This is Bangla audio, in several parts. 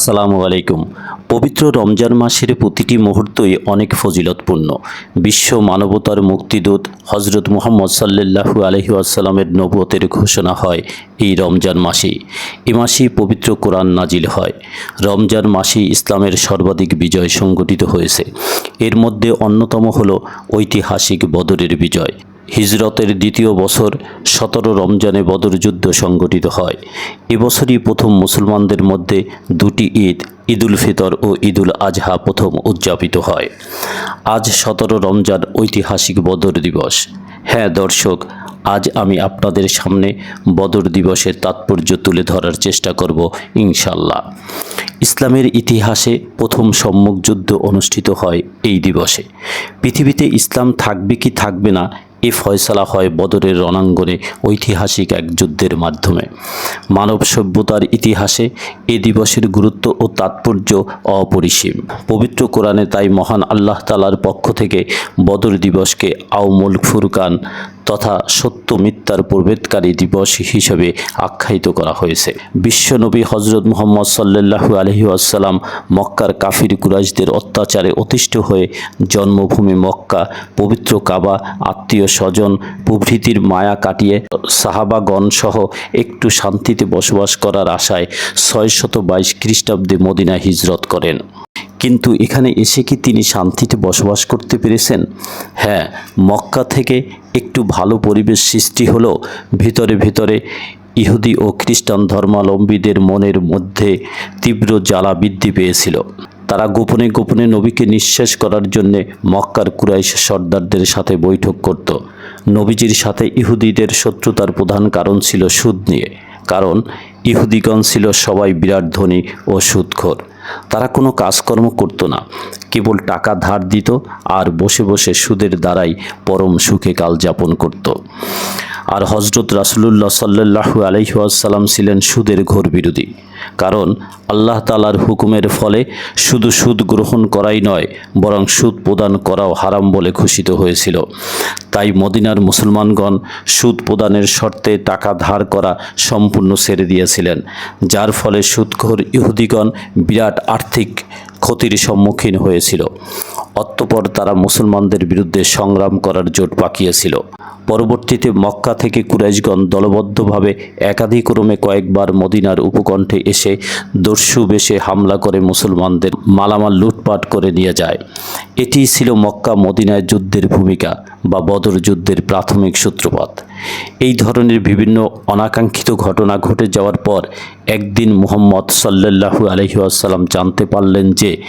আসসালামু আলাইকুম। পবিত্র রমজান মাসের প্রতিটি মুহূর্তই অনেক ফজিলতপূর্ণ। বিশ্ব মানবতার মুক্তিদূত হজরত মুহাম্মদ সাল্লাল্লাহু আলহি আসাল্লামের নবুয়তের ঘোষণা হয় এই রমজান মাসেই। এ মাসেই পবিত্র কোরআন নাজিল হয়। রমজান মাসেই ইসলামের সর্বাধিক বিজয় সংগঠিত হয়েছে। এর মধ্যে অন্যতম হল ঐতিহাসিক বদরের বিজয়। হিজরতের দ্বিতীয় বছর সতেরো রমজানে বদর যুদ্ধ সংগঠিত হয়। এবছরই প্রথম মুসলমানদের মধ্যে দুটি ঈদ, ঈদুল ফিতর ও ঈদুল আজহা প্রথম উদযাপিত হয়। আজ সতেরো রমজান ঐতিহাসিক বদর দিবস। হ্যাঁ দর্শক, আজ আমি আপনাদের সামনে বদর দিবসের তাৎপর্য তুলে ধরার চেষ্টা করব ইনশাল্লাহ ইসলামের ইতিহাসে প্রথম সম্মুখ যুদ্ধ অনুষ্ঠিত হয় এই দিবসে। পৃথিবীতে ইসলাম থাকবে কি থাকবে না এ ফয়সালা হয় বদরের রণাঙ্গনে ঐতিহাসিক এক যুদ্ধের মাধ্যমে। মানব সভ্যতার ইতিহাসে এ দিবসের গুরুত্ব ও তাৎপর্য অপরিসীম। পবিত্র কোরআনে তাই মহান আল্লাহ তালার পক্ষ থেকে বদর দিবসকে আউমুল ফুরকান তথা সত্য মিথ্যার প্রভেদকারী দিবস হিসেবে আখ্যায়িত করা হয়েছে। বিশ্বনবী হজরত মুহম্মদ সাল্লাল্লাহু আলহি আসাল্লাম মক্কার কাফির কুরাইশদের অত্যাচারে অতিষ্ঠ হয়ে জন্মভূমি মক্কা, পবিত্র কাবা, আত্মীয় স্বজন, প্রভৃতির মায়া কাটিয়ে সাহাবাগণ সহ একটু শান্তিতে বসবাস করার আশায় ছয় শত বাইশ খ্রিস্টাব্দে মদিনা হিজরত করেন। কিন্তু এখানে এসে কি তিনি শান্তিতে বসবাস করতে পেরেছেন? হ্যাঁ মক্কা থেকে একটু ভালো পরিবেশ সৃষ্টি হলো। ভিতরে ভিতরে ইহুদি ও খ্রিস্টান ধর্মাবলম্বীদের মনের মধ্যে তীব্র জ্বালা বৃদ্ধি পেয়েছিল। তারা গোপনে গোপনে নবীকে নিঃশেষ করার জন্য মক্কার কুরাইশ সর্দারদের সাথে বৈঠক করত। নবীজির সাথে ইহুদিদের শত্রুতার প্রধান কারণ ছিল সুদ নিয়ে। কারণ ইহুদিগণ ছিল সবাই বিরাট ধনী ও সুদখোর। তারা কোনো কাজকর্ম করতো না। কেবল টাকা ধার দিত আর বসে বসে সুদের দ্বারাই পরম সুখে কাল যাপন করত। আর হজরত রাসুলুল্লাহ সাল্লাহু আলহিহাসাল্লাম ছিলেন সুদের ঘোর বিরোধী। কারণ আল্লাহ তালার হুকুমের ফলে শুধু সুদ গ্রহণ করাই নয়, বরং সুদ প্রদান করাও হারাম বলে ঘোষিত হয়েছিল। তাই মদিনার মুসলমানগণ সুদ প্রদানের শর্তে টাকা ধার করা সম্পূর্ণ ছেড়ে দিয়েছিলেন, যার ফলে সুদঘোর ইহুদিগণ বিরাট আর্থিক ক্ষতির সম্মুখীন হয়েছিল। অতঃপর তারা মুসলমানদের বিরুদ্ধে সংগ্রাম করার জোট পাকিয়েছিল। পরবর্তীতে মক্কা থেকে কুরাইশগণ দলবদ্ধভাবে একাধিক্রমে কয়েকবার মদিনার উপকণ্ঠে এসে দস্যু বেশে হামলা করে মুসলমানদের মালামাল লুটপাট করে নিয়ে যায়। এটিই ছিল মক্কা মদিনায় যুদ্ধের ভূমিকা বা বদর যুদ্ধের প্রাথমিক সূত্রপাত। এই ধরনের বিভিন্ন অনাকাঙ্ক্ষিত ঘটনা ঘটে যাওয়ার পর একদিন মুহম্মদ সাল্লাল্লাহু আলহিউসাল্লাম জানতে পারলেন যে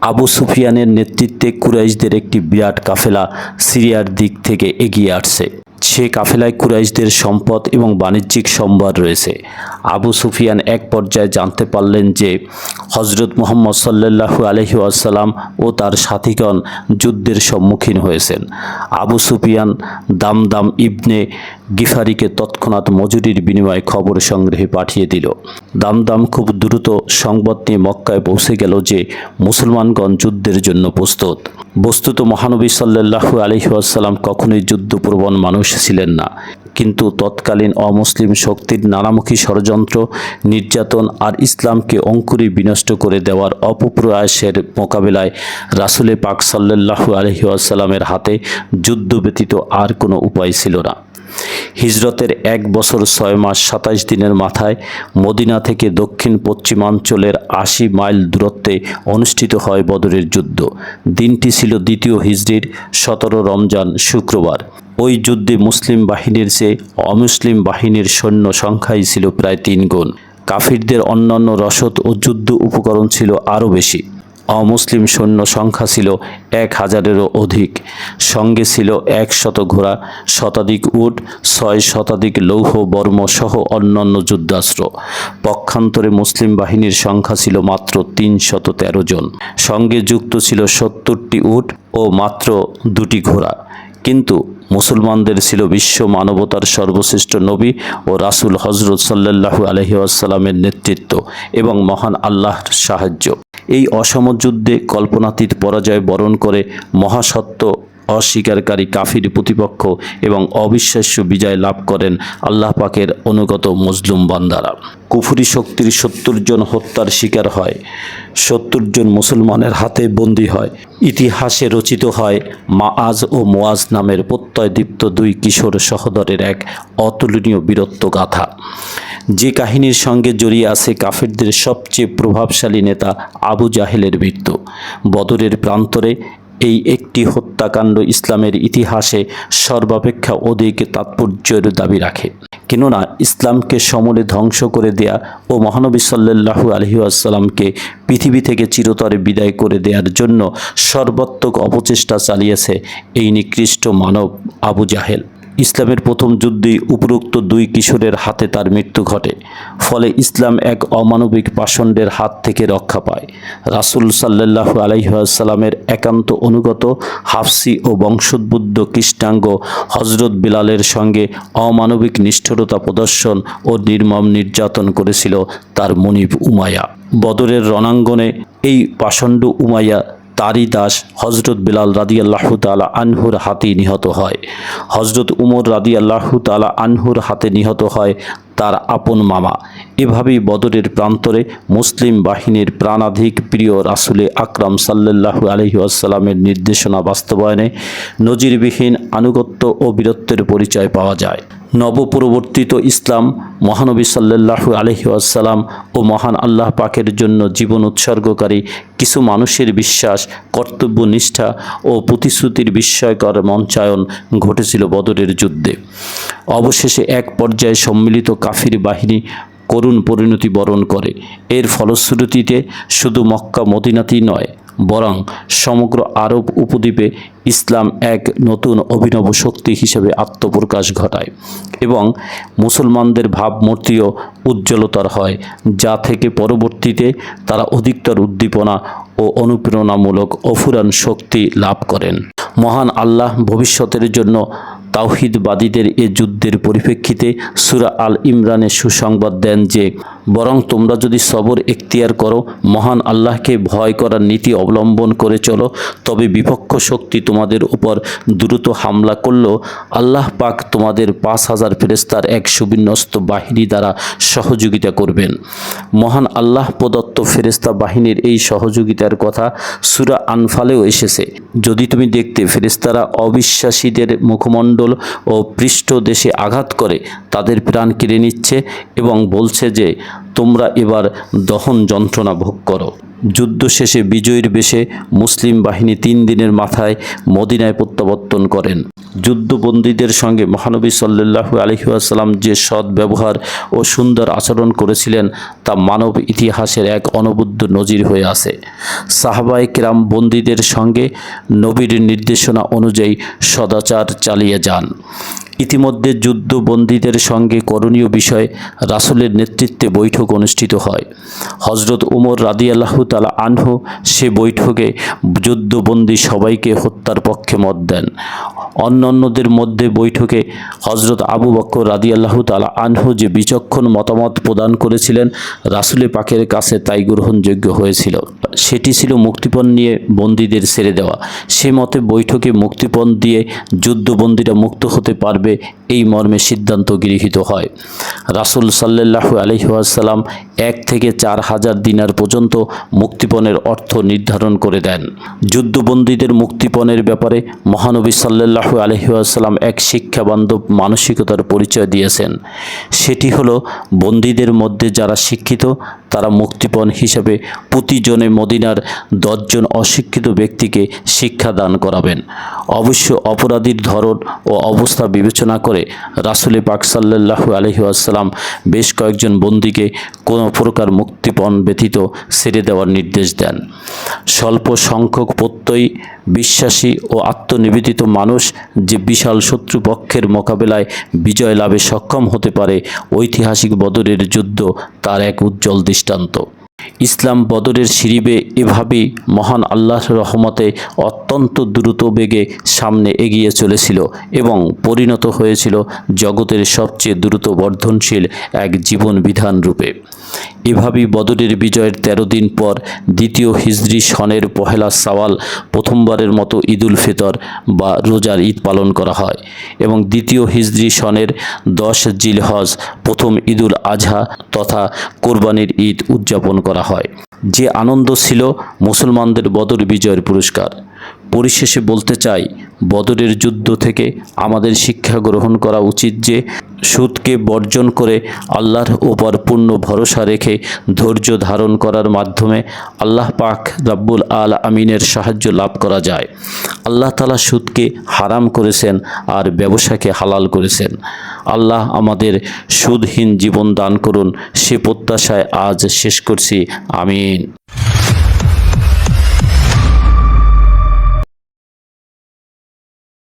আবু সুফিয়ানের নেতৃত্বে কুরাইশদের একটি বিরাট কাফেলা সিরিয়ার দিক থেকে এগিয়ে আসছে। সে কাফেলায় কুরাইশদের সম্পদ এবং বাণিজ্যিক সম্ভার রয়েছে। আবু সুফিয়ান এক পর্যায়ে জানতে পারলেন যে হজরত মোহাম্মদ সাল্লাল্লাহু আলহি আসাল্লাম ও তার সাথীগণ যুদ্ধের সম্মুখীন হয়েছেন। আবু সুফিয়ান দামদাম ইবনে গিফারিকে তৎক্ষণাৎ মজুরির বিনিময়ে খবর সংগ্রহে পাঠিয়ে দিল। দামদাম খুব দ্রুত সংবাদ নিয়ে মক্কায় পৌঁছে গেল যে মুসলমানগণ যুদ্ধের জন্য প্রস্তুত। বস্তুত মহানবী সাল্লাল্লাহু আলহিহাসাল্লাম কখনোই যুদ্ধপ্রবণ মানুষ ছিলেন না। কিন্তু তৎকালীন অমুসলিম শক্তির নানামুখী ষড়যন্ত্র, নির্যাতন আর ইসলামকে অঙ্কুরি বিনষ্ট করে দেওয়ার অপপ্রয়াসের মোকাবেলায় রাসুলে পাক সাল্লাল্লাহু আলহিহাসাল্লামের হাতে যুদ্ধ ব্যতীত আর কোনো উপায় ছিল না। হিজরতের এক বছর ছয় মাস সাতাইশ দিনের মাথায় মদিনা থেকে দক্ষিণ পশ্চিমাঞ্চলের আশি মাইল দূরত্বে অনুষ্ঠিত হয় বদরের যুদ্ধ। দিনটি ছিল দ্বিতীয় হিজড়ির সতেরো রমজান শুক্রবার। ওই যুদ্ধে মুসলিম বাহিনীর চেয়ে অমুসলিম বাহিনীর সৈন্য সংখ্যাই ছিল প্রায় তিন গুণ। কাফিরদের অন্যান্য রসদ ও যুদ্ধ উপকরণ ছিল আরও বেশি। অমুসলিম সৈন্য সংখ্যা ছিল এক হাজারেরও অধিক। সঙ্গে ছিল এক শত ঘোড়া, শতাধিক উট, ছয় শতাধিক লৌহ, বর্ম সহ অন্যান্য যুদ্ধাস্ত্র। পক্ষান্তরে মুসলিম বাহিনীর সংখ্যা ছিল মাত্র তিন শত তেরো জন। সঙ্গে যুক্ত ছিল সত্তরটি উট ও মাত্র দুটি ঘোড়া। কিন্তু মুসলমানদের ছিল বিশ্ব মানবতার সর্বশ্রেষ্ঠ নবী ও রাসুল হজরত সাল্লাহু আলহি আসাল্লামের নেতৃত্ব এবং মহান আল্লাহর সাহায্য। এই অসম যুদ্ধে কল্পনাতীত পরাজয় বরণ করে মহাসত্য অস্বীকারী কাফির প্রতিপক্ষ এবং অবিশ্বাস্য বিজয় লাভ করেন আল্লাহ পাকের অনুগত মজলুম বান্দারা। কুফুরি শক্তির সত্তর জন হত্যার শিকার হয়, সত্তর জন মুসলমানের হাতে বন্দী হয়, ইতিহাসে রচিত হয় মাআজ ও মোয়াজ নামের প্রত্যয়দীপ্ত দুই কিশোর সহোদরের এক অতুলনীয় বীরত্ব গাথা যে কাহিনীর সঙ্গে জড়িয়ে আছে কাফেরদের সবচেয়ে প্রভাবশালী নেতা আবু জাহেলের মৃত্যু। বদরের প্রান্তরে এই একটি হত্যাকাণ্ড ইসলামের ইতিহাসে সর্বাপেক্ষা অধিক তাৎপর্যের দাবি রাখে। কেননা, ইসলামকে সমূলে ধ্বংস করে দেয়া ও মহানবী সাল্লাহু আলহি আসাল্লামকে পৃথিবী থেকে চিরতরে বিদায় করে দেওয়ার জন্য সর্বাত্মক অপচেষ্টা চালিয়েছে এই নিকৃষ্ট মানব আবু জাহেল। ইসলামের প্রথম যুদ্ধেই উপরোক্ত দুই কিশোরের হাতে তার মৃত্যু ঘটে। ফলে ইসলাম এক অমানবিক পাষণ্ডের হাত থেকে রক্ষা পায়। রাসুল সাল্লাল্লাহু আলাইসাল্লামের একান্ত অনুগত হাফসি ও বংশোদ্বুদ্ধ কৃষ্ণাঙ্গ হজরত বিলালের সঙ্গে অমানবিক নিষ্ঠুরতা প্রদর্শন ও নির্মম নির্যাতন করেছিল তার মনিব উমায়া বদরের রণাঙ্গনে এই পাষণ্ড উমাইয়া তারি দাস হজরত বিলাল রাদি আল্লাহ তালা আনহুর হাতে নিহত হয়। হজরত উমর রাদি আল্লাহ তালা আনহুর হাতে নিহত হয় তার আপন মামা। এভাবেই বদরের প্রান্তরে মুসলিম বাহিনীর প্রাণাধিক প্রিয় রাসুলে আকরাম সাল্লাল্লাহু আলহি আসাল্লামের নির্দেশনা বাস্তবায়নে নজিরবিহীন আনুগত্য ও বীরত্বের পরিচয় পাওয়া যায়। নবপরিবর্তিত ইসলাম মহানবী সাল্লাল্লাহু আলহি আসাল্লাম ও মহান আল্লাহ পাকের জন্য জীবন উৎসর্গকারী কিছু মানুষের বিশ্বাস, কর্তব্য, নিষ্ঠা ও প্রতিশ্রুতির বিস্ময়কর মঞ্চায়ন ঘটেছিল বদরের যুদ্ধে। অবশেষে এক পর্যায়ে সম্মিলিত কাফির বাহিনী করুণ পরিণতি বরণ করে। এর ফলশ্রুতিতে শুধু মক্কা মদিনাতেই নয়, বরং সমগ্র আরব উপদ্বীপে ইসলাম এক নতুন অভিনব শক্তি হিসেবে আত্মপ্রকাশ ঘটায় এবং মুসলমানদের ভাবমূর্তিও উজ্জ্বলতর হয়, যা থেকে পরবর্তীতে তারা অধিকতর উদ্দীপনা ও অনুপ্রেরণামূলক অফুরান শক্তি লাভ করেন। মহান আল্লাহ ভবিষ্যতের জন্য তাওহিদবাদীদের এ যুদ্ধের পরিপ্রেক্ষিতে সুরা আল ইমরানে সুসংবাদ দেন যে, বরং তোমরা যদি সবর এখতিয়ার করো, মহান আল্লাহকে ভয় করার নীতি অবলম্বন করে চলো, তবে বিপক্ষ শক্তি তোমাদের উপর দ্রুত হামলা করলেও আল্লাহ পাক তোমাদের পাঁচ হাজার ফেরেস্তার এক সুবিন্যস্ত বাহিনী দ্বারা সহযোগিতা করবেন। মহান আল্লাহ প্রদত্ত ফেরেস্তা বাহিনীর এই সহযোগিতার কথা সুরা আনফালেও এসেছে। যদি তুমি দেখতে ফেরেস্তারা অবিশ্বাসীদের মুখমণ্ডল ও পৃষ্ঠ দেশে আঘাত করে তাদের প্রাণ কেড়ে নিচ্ছে এবং বলছে যে, তোমরা এবার দহন যন্ত্রণা ভোগ করো। যুদ্ধ শেষে বিজয়ীর বেশে মুসলিম বাহিনী তিন দিনের মাথায় মদিনায় প্রত্যাবর্তন করেন। যুদ্ধবন্দীদের সঙ্গে মহানবী সাল্লাল্লাহু আলহিউসালাম যে সৎ ব্যবহার ও সুন্দর আচরণ করেছিলেন, তা মানব ইতিহাসের এক অনবদ্য নজির হয়ে আছে। সাহাবাই কেরাম বন্দীদের সঙ্গে নবীর নির্দেশনা অনুযায়ী সদাচার চালিয়ে যান। ইতিমধ্যে যুদ্ধবন্দীদের সঙ্গে করণীয় বিষয়ে রাসুলের নেতৃত্বে বৈঠক অনুষ্ঠিত হয়। হজরত উমর রাদিয়াল্লাহু তালা আনহু সে বৈঠকে যুদ্ধবন্দী সবাইকে হত্যার পক্ষে মত দেন। অন্যান্যদের মধ্যে বৈঠকে হজরত আবু বক্কর রাদিয়াল্লাহু তালা আনহু যে বিচক্ষণ মতামত প্রদান করেছিলেন রাসুলে পাকের কাছে তাই গ্রহণযোগ্য হয়েছিল। সেটি ছিল মুক্তিপণ নিয়ে বন্দীদের ছেড়ে দেওয়া। সে মতে বৈঠকে মুক্তিপণ দিয়ে যুদ্ধবন্দীরা মুক্ত হতে পারবে بیک এই মর্মে সিদ্ধান্ত গৃহীত হয়। রাসুল সাল্লাহু আলহিহাসাল্লাম এক থেকে চার হাজার দিনার পর্যন্ত মুক্তিপণের অর্থ নির্ধারণ করে দেন। যুদ্ধবন্দীদের মুক্তিপণের ব্যাপারে মহানবী সাল্লাহু আলহিহাসাল্লাম এক শিক্ষাবান্ধব মানসিকতার পরিচয় দিয়েছেন। সেটি হলো, বন্দীদের মধ্যে যারা শিক্ষিত, তারা মুক্তিপণ হিসেবে প্রতিজনে মদিনার দশজন অশিক্ষিত ব্যক্তিকে শিক্ষা দান করাবেন। অবশ্য অপরাধীর ধরন ও অবস্থা বিবেচনা করে রাসুলে পাক সাল্লাহু আলহিউসালাম বেশ কয়েকজন বন্দীকে কোনো প্রকার মুক্তিপণ ব্যতীত ছেড়ে দেওয়ার নির্দেশ দেন। স্বল্প সংখ্যক প্রত্যয়ী, বিশ্বাসী ও আত্মনিবেদিত মানুষ যে বিশাল শত্রুপক্ষের মোকাবেলায় বিজয় লাভে সক্ষম হতে পারে ঐতিহাসিক বদরের যুদ্ধ তার এক উজ্জ্বল দৃষ্টান্ত। ইসলাম বদরের শিরিবে এভাবে মহান আল্লাহর রহমতে অত্যন্ত দ্রুত বেগে সামনে এগিয়ে চলেছিল এবং পরিণত হয়েছিল জগতের সবচেয়ে দ্রুত বর্ধনশীল এক জীবন বিধান রূপে। এভাবেই বদরের বিজয়ের তেরো দিন পর দ্বিতীয় হিজরি সনের পহেলা সাওয়াল প্রথমবারের মতো ঈদুল ফিতর বা রোজার ঈদ পালন করা হয় এবং দ্বিতীয় হিজরি সনের দশ জিলহজ প্রথম ঈদুল আজহা তথা কোরবানির ঈদ উদযাপন করা হয়। যে আনন্দ ছিল মুসলমানদের বদর বিজয়ের পুরস্কার। পরিশেষে বলতে চাই, বদরের যুদ্ধ থেকে আমাদের শিক্ষা গ্রহণ করা উচিত যে, সুদকে বর্জন করে আল্লাহর ওপর পূর্ণ ভরসা রেখে ধৈর্য ধারণ করার মাধ্যমে আল্লাহ পাক রাব্বুল আল আমিনের সাহায্য লাভ করা যায়। আল্লাহ তালা সুদকে হারাম করেছেন আর ব্যবসাকে হালাল করেছেন। আল্লাহ আমাদের সুদহীন জীবন দান করুন, সে প্রত্যাশায় আজ শেষ করছি। আমিন।